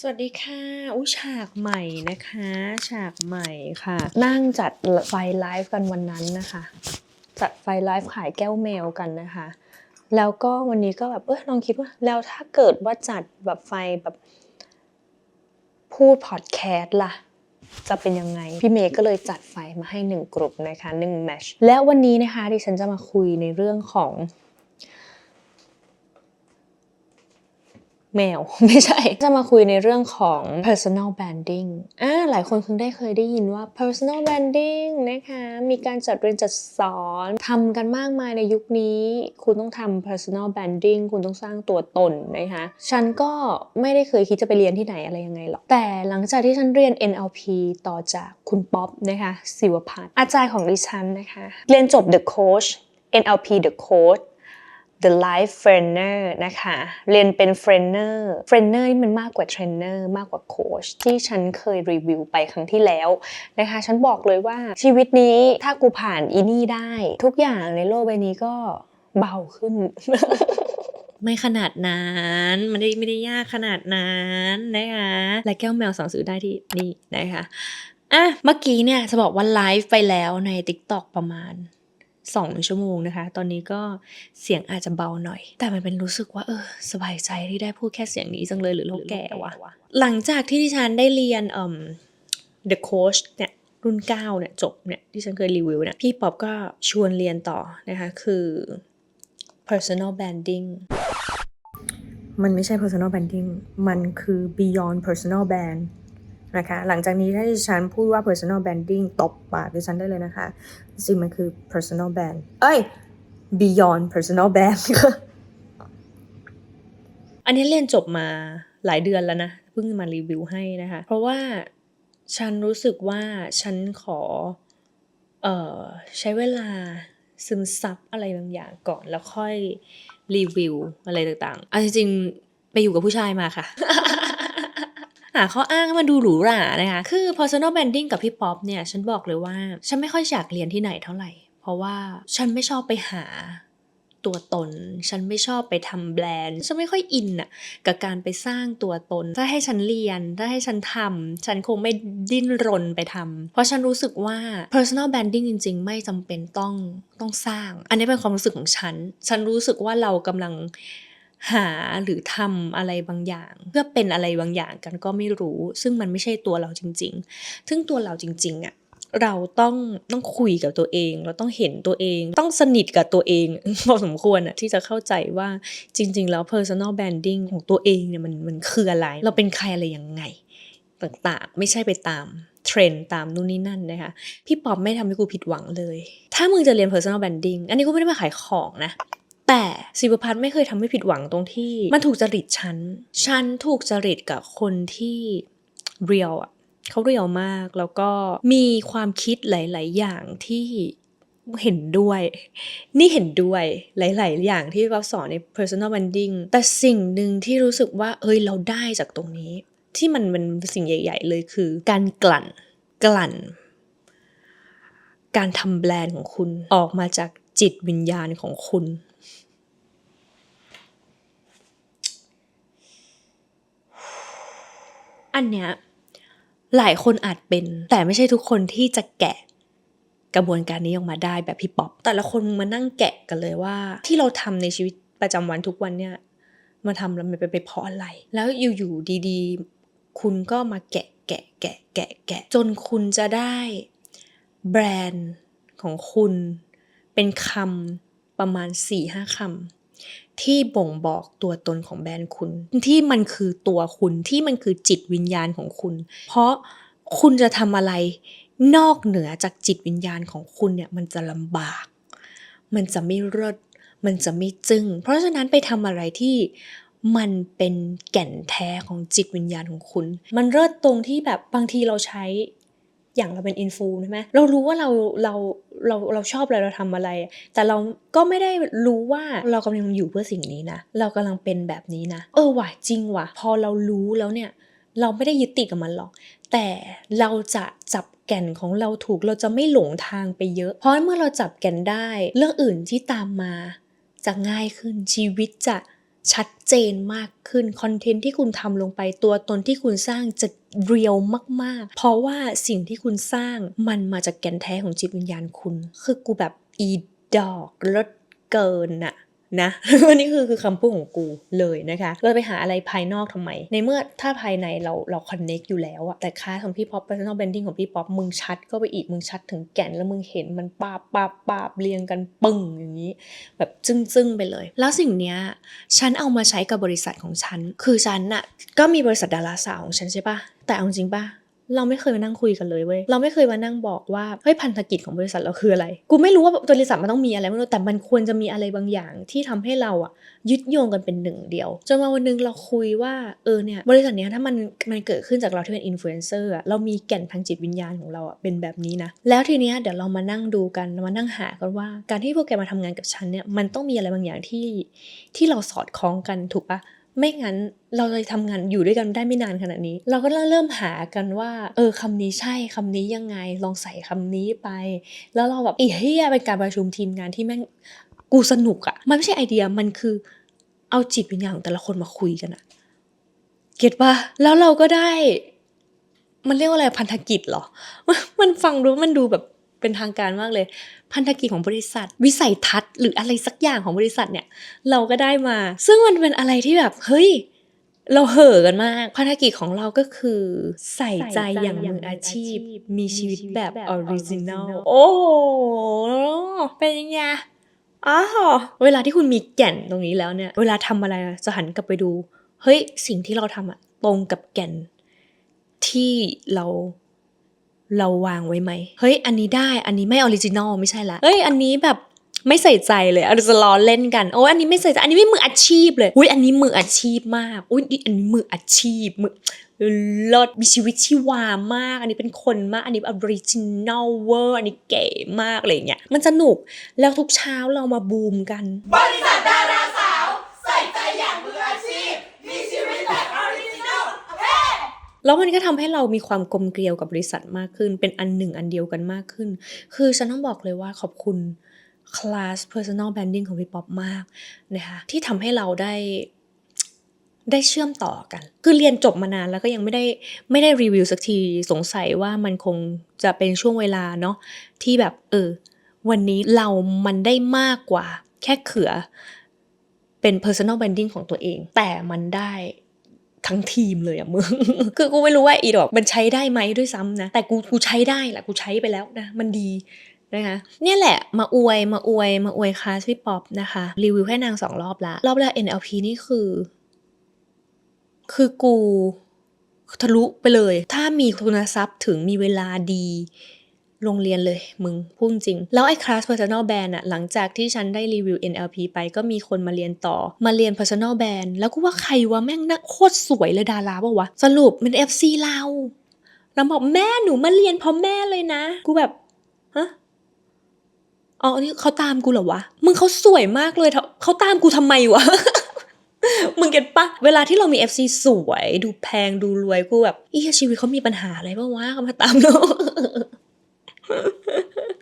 สวัสดีค่ะอุ้ฉากใหม่นะคะ ฉากใหม่ค่ะ นั่งจัดไฟไลฟ์กันวันนั้นนะคะ จัดไฟไลฟ์ขายแก้วแมวกันนะคะ แล้วก็วันนี้ก็แบบเออลองคิดว่า แล้วถ้าเกิดว่าจัดแบบไฟแบบพูดพอดแคสต์ล่ะ จะเป็นยังไง พี่เมย์ก็เลยจัดไฟมาให้หนึ่งกลุ่มนะคะหนึ่งแมชแล้ววันนี้นะคะดิฉันจะมาคุยในเรื่องของ แมว ไม่ใช่ จะมาคุยในเรื่องของ personal branding อ่าหลายคนคงได้เคยได้ยินว่า personal branding นะคะ มีการจัดเรียนจัดสอนทำกันมากมายในยุคนี้ คุณต้องทำ personal branding คุณต้องสร้างตัวตนนะคะฉันก็ไม่ได้เคยคิดจะไปเรียนที่ไหนอะไรยังไงหรอก แต่หลังจากที่ฉันเรียน NLP ต่อจากคุณป๊อปนะคะศิวพัฒน์อาจารย์ของดิฉันนะคะ เรียนจบ The Coach NLP The Coach The Life Trainer นะคะ เรียนเป็น Trainer Trainer นี่มันมากกว่า Trainer มากกว่าโค้ชที่ฉันเคยรีวิวไปครั้งที่แล้วนะคะ ฉันบอกเลยว่าชีวิตนี้ถ้ากูผ่านอีนี่ได้ ทุกอย่างในโลกใบนี้ก็เบาขึ้นไม่ขนาดนั้นมันไม่ได้ไม่ได้ยากขนาดนั้นนะคะและแก้วแมวสั่งซื้อได้ที่นี่นะคะอะเมื่อกี้เนี่ยจะบอกว่าไลฟ์ไปแล้วใน TikTok ประมาณ สองชั่วโมงนะคะ ตอนนี้ก็เสียงอาจจะเบาหน่อย แต่มันเป็นรู้สึกว่าเออสบายใจที่ได้พูดแค่เสียงนี้จังเลยหรือเราแก่วะหลังจากที่ดิฉันได้เรียนเอ่อ The Coach เนี่ยรุ่น 9 เนี่ยจบเนี่ยที่ฉันเคยรีวิวเนี่ยพี่ป๊อปก็ชวนเรียนต่อนะคะคือ personal branding มันไม่ใช่ personal branding มันคือ beyond personal brand นะคะ หลังจากนี้ถ้าดิฉันพูดว่า personal branding ตบปากดิฉันได้เลยนะคะ จริงๆมันคือ personal brand เอ้ย beyond personal brand อันนี้เรียนจบมาหลายเดือนแล้วนะ เพิ่งมารีวิวให้นะคะ เพราะว่าฉันรู้สึกว่าฉันขอออใช้เวลาซึมซับอะไรบางอย่างก่อนแล้วค่อยรีวิวอะไรต่างๆเอาจริงๆ ไปอยู่กับผู้ชายมาค่ะาข้ออ้างให้มันดูหรูหรานะคะ คือ personal branding กับพี่ป๊อปเนี่ย ฉันบอกเลยว่า ฉันไม่ค่อยอยากเรียนที่ไหนเท่าไหร่ เพราะว่าฉันไม่ชอบไปหาตัวตน ฉันไม่ชอบไปทำแบรนด์ ฉันไม่ค่อยอินอะกับการไปสร้างตัวตน ถ้าให้ฉันเรียน ถ้าให้ฉันทำฉันคงไม่ดิ้นรนไปทำเพราะฉันรู้สึกว่า personal branding จริง ๆ ไม่จำเป็นต้องต้องสร้าง อันนี้เป็นความรู้สึกของฉัน ฉันรู้สึกว่าเรากำลัง หาหรือทำอะไรบางอย่าง เพื่อเป็นอะไรบางอย่างกันก็ไม่รู้ ซึ่งมันไม่ใช่ตัวเราจริง ๆ ซึ่งตัวเราจริง ๆอะเราต้องต้องคุยกับตัวเอง เราต้องเห็นตัวเอง ต้องสนิทกับตัวเองพอสมควรอะที่จะเข้าใจว่าจริง ๆ แล้ว personal branding ของตัวเองเนี่ยมันมันคืออะไร เราเป็นใครอะไรยังไงต่างๆ ไม่ใช่ไปตามเทรนด์ตามนู่นนี่นั่นนะคะ พี่ป๊อปไม่ทำให้กูผิดหวังเลย ถ้ามึงจะเรียน personal branding อันนี้กูไม่ได้มาขายของนะ แต่ศิวพัฒน์ไม่เคยทำให้ผิดหวังตรงที่ มันถูกจริตฉัน ฉันถูกจริตกับคนที่เรียลอะเขาเรียลมากแล้วก็มีความคิดหลาย ๆ อย่างที่เห็นด้วย นี่เห็นด้วยหลาย ๆ อย่างที่เราสอนใน personal branding แต่สิ่งหนึ่งที่รู้สึกว่า เอ้ยเราได้จากตรงนี้ ที่มันเป็นสิ่งใหญ่ ๆ เลยคือ การกลั่นกลั่น การทำแบรนด์ของคุณออกมาจากจิตวิญญาณของคุณ อันเนี้ยหลายคนอาจเป็น แต่ไม่ใช่ทุกคนที่จะแกะกระบวนการนี้ออกมาได้แบบพี่ป๊อปแต่ละคนมานั่งแกะกันเลยว่า ที่เราทำในชีวิตประจำวันทุกวันเนี่ยมาทำแล้วมันเป็นไปเพราะอะไร แล้วอยู่ๆดีๆ คุณก็มาแกะแกะแกะแกะแกะจนคุณจะได้แบรนด์ของคุณเป็นคำประมาณ4ี่ห้าคำ ที่บ่งบอกตัวตนของแบรนด์คุณ ที่มันคือตัวคุณที่มันคือจิตวิญญาณของคุณ เพราะคุณจะทำอะไรนอกเหนือจากจิตวิญญาณของคุณเนี่ยมันจะลำบาก มันจะไม่เลิศมันจะไม่จึง้ง เพราะฉะนั้นไปทำอะไรที่มันเป็นแก่นแท้ของจิตวิญญาณของคุณ มันเลิศตรงที่แบบบางทีเราใช้อย่างเราเป็นอินฟูใช่ไหมเรารู้ว่าเราเรา เราเราชอบอะไรเราทำอะไร แต่เราก็ไม่ได้รู้ว่าเรากำลังอยู่เพื่อสิ่งนี้นะ เรากำลังเป็นแบบนี้นะ เออว่ะจริงว่ะ พอเรารู้แล้วเนี่ย เราไม่ได้ยึดติดกับมันหรอก แต่เราจะจับแก่นของเราถูกเราจะไม่หลงทางไปเยอะ เพราะเมื่อเราจับแก่นได้ เรื่องอื่นที่ตามมาจะง่ายขึ้นชีวิตจะ ชัดเจนมากขึ้นคอนเทนต์ที่คุณทำลงไปตัวตนที่คุณสร้างจะเรียวมาก ๆ เพราะว่าสิ่งที่คุณสร้างมันมาจากแก่นแท้ของจิตวิญญาณคุณ คือกูแบบอีดอกลดเกินอะ นะอันนี้คือคือคำพูดของกูเลยนะคะเราไปหาอะไรภายนอกทำไม ในเมื่อถ้าภายในเราเราคอนเน็กอยู่แล้วอะแต่ค่าของพี่ป๊อป personal branding ของพี่ป๊อปมึงชัดก็ไปอีกมึงชัดถึงแก่นแล้วมึงเห็นมันปาบปาบปาบเรียงกันปึ้งอย่างนี้ แบบจึ้งจึ้งไปเลย แล้วสิ่งเนี้ยฉันเอามาใช้กับบริษัทของฉัน คือฉันอะก็มีบริษัทดาราสาวของฉันใช่ปะแต่เอาจริงปะ เราไม่เคยมานั่งคุยกันเลยเว้ย เราไม่เคยมานั่งบอกว่า เฮ้ยพันธกิจของบริษัทเราคืออะไร กูไม่รู้ว่าบริษัทมันต้องมีอะไรไม่รู้แต่มันควรจะมีอะไรบางอย่างที่ทำให้เราอะยึดโยงกันเป็นหนึ่งเดียว จนมาวันหนึงเราคุยว่า เออเนี่ยบริษัทเนี้ยถ้ามันมันเกิดขึ้นจากเราที่เป็นอินฟลูเอนเซอร์อะเรามีแก่นทางจิตวิญญาณของเราอะเป็นแบบนี้นะ แล้วทีเนี้ยเดี๋ยวเรามานั่งดูกันมานั่งหากันว่า การที่พวกแกมาทำงานกับฉันเนี่ยมันต้องมีอะไรบางอย่างที่ที่เราสอดคล้องกันถูกปะ ไม่งั้นเราจะทำงานอยู่ด้วยกันได้ไม่นานขนาดนี้ เราก็เริ่มหากันว่า เออคำนี้ใช่คำนี้ยังไงลองใส่คำนี้ไป แล้วเราแบบอีเฮียเป็นการประชุมทีมงานที่แม่งกูสนุกอะมันไม่ใช่ไอเดียมันคือ เอาจิตวิญญาณของแต่ละคนมาคุยกันอะเก็ตปะแล้วเราก็ได้ มันเรียกว่าอะไรพันธกิจเหรอ มันฟังดูมันดูแบบ เป็นทางการมากเลย พันธกิจของบริษัท วิสัยทัศน์หรืออะไรสักอย่างของบริษัทเนี่ย เราก็ได้มา ซึ่งมันเป็นอะไรที่แบบเฮ้ยเราเห่อกันมากพันธกิจของเราก็คือใส่ใจอย่างมืออาชีพ มีชีวิตแบบออริจินัลโอ้โหเป็นยังไงอ๋อเวลาที่คุณมีแก่นตรงนี้แล้วเนี่ย เวลาทำอะไรจะหันกลับไปดู เฮ้ย สิ่งที่เราทำอะตรงกับแก่นที่เรา เราวางไว้ไหม เฮ้ย อันนี้ได้ อันนี้ไม่ออริจินอลไม่ใช่ละ เฮ้ย อันนี้แบบไม่ใส่ใจเลยเราจะล้อเล่นกัน โอ้ยอันนี้ไม่ใส่ใจ อันนี้ไม่มืออาชีพเลย อุ้ยอันนี้มืออาชีพมาก อุ้ยอันนี้มืออาชีพ มือเลิศมีชีวิตชีวามาก อันนี้เป็นคนมาก อันนี้ออริจินอลเวอร์ อันนี้เก๋มากอะไรเงี้ย มันสนุก แล้วทุกเช้าเรามาบูมกัน บริษัทดาราสาว ใส่ใจอย่างมืออาชีพ มีชีวิตแบบออริจินอลเฮ้ แล้วมันก็ทำให้เรามีความกลมเกลียวกับบริษัทมากขึ้น เป็นอันหนึ่งอันเดียวกันมากขึ้น คือฉันต้องบอกเลยว่าขอบคุณคลาส personal branding ของพี่ป๊อปมากนะคะที่ทำให้เราได้ได้เชื่อมต่อกัน คือเรียนจบมานานแล้วก็ยังไม่ได้ไม่ได้รีวิวสักทีสงสัยว่ามันคงจะเป็นช่วงเวลาเนาะที่แบบเออวันนี้เรามันได้มากกว่าแค่เขือเป็น personal branding ของตัวเอง แต่มันได้ ทั้งทีมเลยอะมึง คือกูไม่รู้ว่าอีดอกมันใช้ได้ไหมด้วยซ้ำนะ แต่กูกูใช้ได้แหละกูใช้ไปแล้วนะ มันดีนะคะเนี่ยแหละมาอวยมาอวยมาอวยคลาสพี่ป๊อปนะคะ รีวิวให้นางสองรอบละ รอบแรก NLP นี่คือ คือกูทะลุไปเลย ถ้ามีทุนทรัพย์ถึงมีเวลาดี โรงเรียนเลยมึงพูดจริง แล้วไอ้คลาส personal band อะหลังจากที่ฉันได้รีวิว NLP ไปก็มีคนมาเรียนต่อ มาเรียน personal band แล้วกูว่าใครวะแม่งน่าโคตรสวยเลยดาราปะวะ สรุปเป็น FC เราเราบอกแม่หนูมาเรียนเพราะแม่เลยนะ กูแบบฮะอ๋ออันนี้เขาตามกูเหรอวะ มึงเขาสวยมากเลยเขาเขาตามกูทำไมวะมึงเก็ตปะเวลาที่เรามี FC สวย ดูแพงดูรวยกูแบบเอีชีวิตเขามีปัญหาอะไรปะวะเขามาตามเรา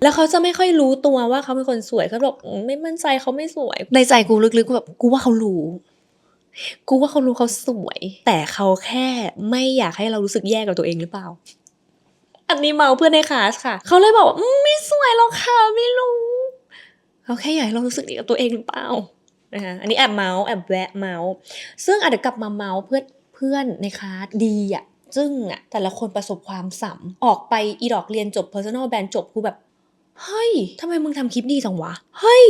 แล้วเขาจะไม่ค่อยรู้ตัวว่าเขาเป็นคนสวยเขาบอกอืมไม่มั่นใจเขาไม่สวย ในใจกูลึกๆกูแบบกูว่าเขารู้ กูว่าเขารู้เขาสวย แต่เขาแค่ไม่อยากให้เรารู้สึกแย่กับตัวเองหรือเปล่า อันนี้เมาเพื่อนในคลาสค่ะ เขาเลยบอกว่าอืมไม่สวยหรอกค่ะไม่รู้เขาแค่อยากให้เรารู้สึกดีกับตัวเองหรือเปล่านะคะอันนี้แอบเมาส์แอบแวะเมาส์ซึ่งอาจจะกลับมาเมาส์เพื่อนเพื่อนในคลาสดีอะ ซึ่งอะแต่ละคนประสบความสำออกไปอีดอกเรียนจบ personal brand จบกูแบบเฮ้ยทำไมมึงทำคลิปดีจังวะเฮ้ย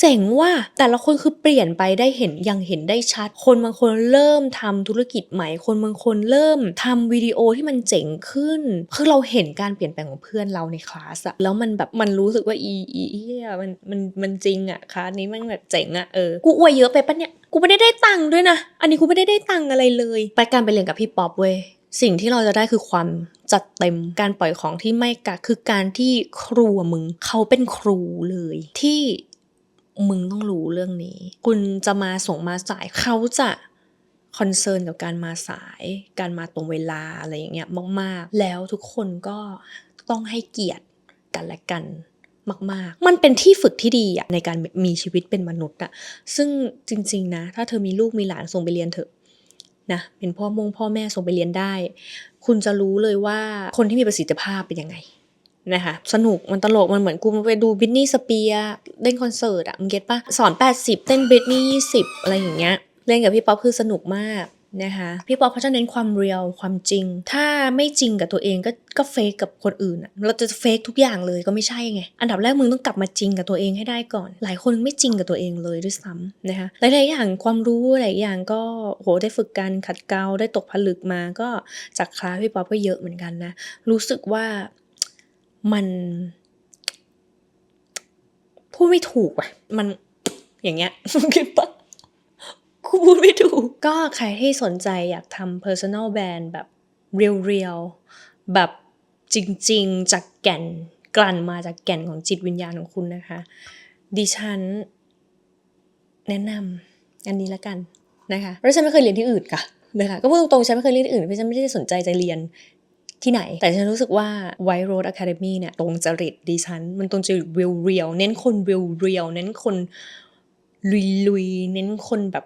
เจ๋งว่ะแต่ละคนคือเปลี่ยนไปได้เห็นยังเห็นได้ชัด คนบางคนเริ่มทำธุรกิจใหม่ คนบางคนเริ่มทำวิดีโอที่มันเจ๋งขึ้น คือเราเห็นการเปลี่ยนแปลงของเพื่อนเราในคลาสอะแล้วมันแบบมันรู้สึกว่าอีอีเฮียมันมันมันจริงอะคลาสนี้มันแบบเจ๋งอะเออกูอวยเยอะไปปะเนี่ยกูไม่ได้ได้ตังค์ด้วยนะอันนี้กูไม่ได้ได้ตังค์อะไรเลย ไปการไปเรียนกับพี่ป๊อปเว้ย สิ่งที่เราจะได้คือความจัดเต็มการปล่อยของที่ไม่กะคือการที่ครูมึงเขาเป็นครูเลยที่มึงต้องรู้เรื่องนี้ คุณจะมาส่งมาสายเขาจะคอนเซิร์นกับการมาสาย การมาตรงเวลาอะไรอย่างเงี้ยมาก ๆ แล้วทุกคนก็ต้องให้เกียรติกันและกันมาก ๆ มันเป็นที่ฝึกที่ดีอะในการมีชีวิตเป็นมนุษย์อะซึ่งจริง ๆ นะ ถ้าเธอมีลูกมีหลานส่งไปเรียนเถอะ นะเป็นพ่อมงพ่อแม่ส่งไปเรียนได้ คุณจะรู้เลยว่าคนที่มีประสิทธิภาพเป็นยังไงนะคะสนุกมันตลกมันเหมือนกูไปดูบิทนี่สเปียเล่นคอนเสิร์ตอะมึงเก็ตปะสอน 80 เต้นบิทนี่20 อะไรอย่างเงี้ย เล่นกับพี่ป๊อปคือสนุกมาก นะคะพี่ป๊อปเขาจะเน้นความเรียลความจริง ถ้าไม่จริงกับตัวเองก็ก็เฟกกับคนอื่นอะเราจะเฟกทุกอย่างเลยก็ไม่ใช่ไง อันดับแรกมึงต้องกลับมาจริงกับตัวเองให้ได้ก่อน หลายคนไม่จริงกับตัวเองเลยด้วยซ้ำนะคะหลายๆอย่างความรู้หลายอย่างก็โหได้ฝึกการขัดเกลาได้ตกผลึกมาก็จากคลาสพี่ป๊อปก็เยอะเหมือนกันนะรู้สึกว่ามันพูดไม่ถูกอะมันอย่างเงี้ยคิดปะ พูดไม่ถูก ก็ใครที่สนใจอยากทำ personal brand แบบเรียวๆ แบบจริงๆ จากแก่นกลั่นมาจากแก่นของจิตวิญญาณของคุณนะคะ ดิฉัน แนะนำอันนี้ละกันนะคะเพราะฉันไม่เคยเรียนที่อื่นค่ะนะคะก็พูดตรงๆฉันไม่เคยเรียนที่อื่นเพราะฉันไม่ได้สนใจจะเรียนที่ไหน แต่ฉันรู้สึกว่า White Road Academy เนี่ยตรงจริตดิฉัน มันตรงจริตเรียวๆเน้นคนเรียวๆเน้นคนลุยๆเน้นคนแบบ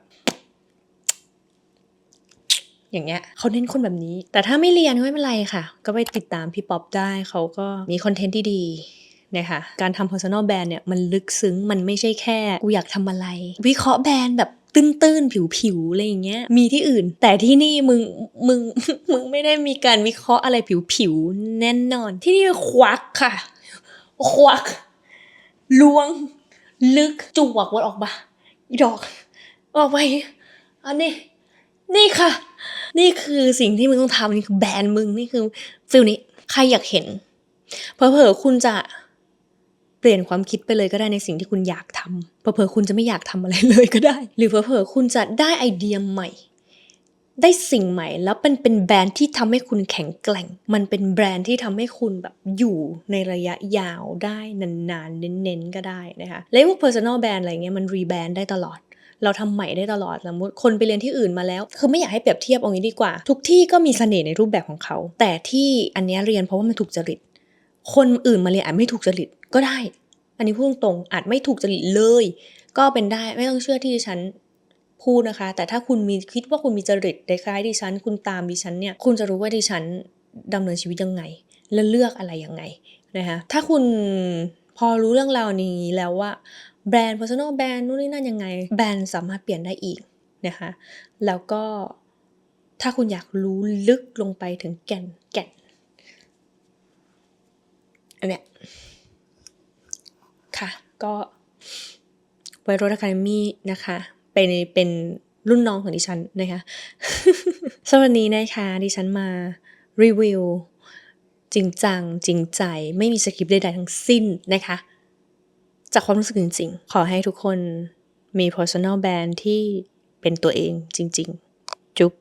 อย่างเงี้ยเขาเน้นคนแบบนี้ แต่ถ้าไม่เรียนก็ไม่เป็นไรค่ะ ก็ไปติดตามพี่ป๊อปได้เขาก็มีคอนเทนต์ที่ดีนะคะการทำ personal brand เนี่ยมันลึกซึ้งมันไม่ใช่แค่กูอยากทำอะไร วิเคราะห์แบรนด์แบบตื้นๆ ผิวๆ อะไรอย่างเงี้ย มีที่อื่น แต่ที่นี่มึง มึง มึงไม่ได้มีการวิเคราะห์อะไรผิวๆ แน่นอน ที่นี่ควักค่ะ ควัก ล้วง ลึกจวกวัดออกมาดอก ออกไปอันนี้ นี่ค่ะ นี่คือสิ่งที่มึงต้องทำนี่คือแบรนด์มึงนี่คือฟิลนี้ใครอยากเห็นเผลอๆคุณจะเปลี่ยนความคิดไปเลยก็ได้ในสิ่งที่คุณอยากทำเผลอๆคุณจะไม่อยากทำอะไรเลยก็ได้ หรือเผลอๆคุณจะได้ไอเดียใหม่ ได้สิ่งใหม่ แล้วเป็นเป็นแบรนด์ที่ทำให้คุณแข็งแกร่ง มันเป็นแบรนด์ที่ทำให้คุณแบบอยู่ในระยะยาวได้นานๆเน้นๆก็ได้นะคะแล้วพวก personal brand อะไรเงี้ยมันรีแบรนด์ได้ตลอด เราทำใหม่ได้ตลอดสมมติคนไปเรียนที่อื่นมาแล้ว คือไม่อยากให้เปรียบเทียบเอางี้ดีกว่า ทุกที่ก็มีเสน่ห์ในรูปแบบของเขา แต่ที่อันนี้เรียนเพราะว่ามันถูกจริต คนอื่นมาเรียนอาจไม่ถูกจริตก็ได้ อันนี้พูดตรงๆอาจไม่ถูกจริตเลย ก็เป็นได้ไม่ต้องเชื่อที่ดิฉันพูดนะคะ แต่ถ้าคุณมีคิดว่าคุณมีจริตคล้ายๆดิฉัน คุณตามดิฉันเนี่ยคุณจะรู้ว่าดิฉันดำเนินชีวิตยังไง และเลือกอะไรยังไงนะคะถ้าคุณพอรู้เรื่องราวนี้แล้วว่า แบรนด์ personal brand นู่นนี่นั่นยังไง แบรนด์สามารถเปลี่ยนได้อีกนะคะ แล้วก็ถ้าคุณอยากรู้ลึกลงไปถึงแก่นแก่นอันเนี้ยค่ะ ก็ไวโร a คาเดมี่นะคะ เป็นเป็นรุ่นน้องของดิฉันนะคะสำหรับวันนี้นะคะดิฉันมารีวิวจริงจัง จริงใจ ไม่มีสคริปต์ใดๆทั้งสิ้นนะคะ จากความรู้สึกจริงๆ ขอให้ทุกคนมี personal brand ที่เป็นตัวเองจริง ๆ จุ๊บ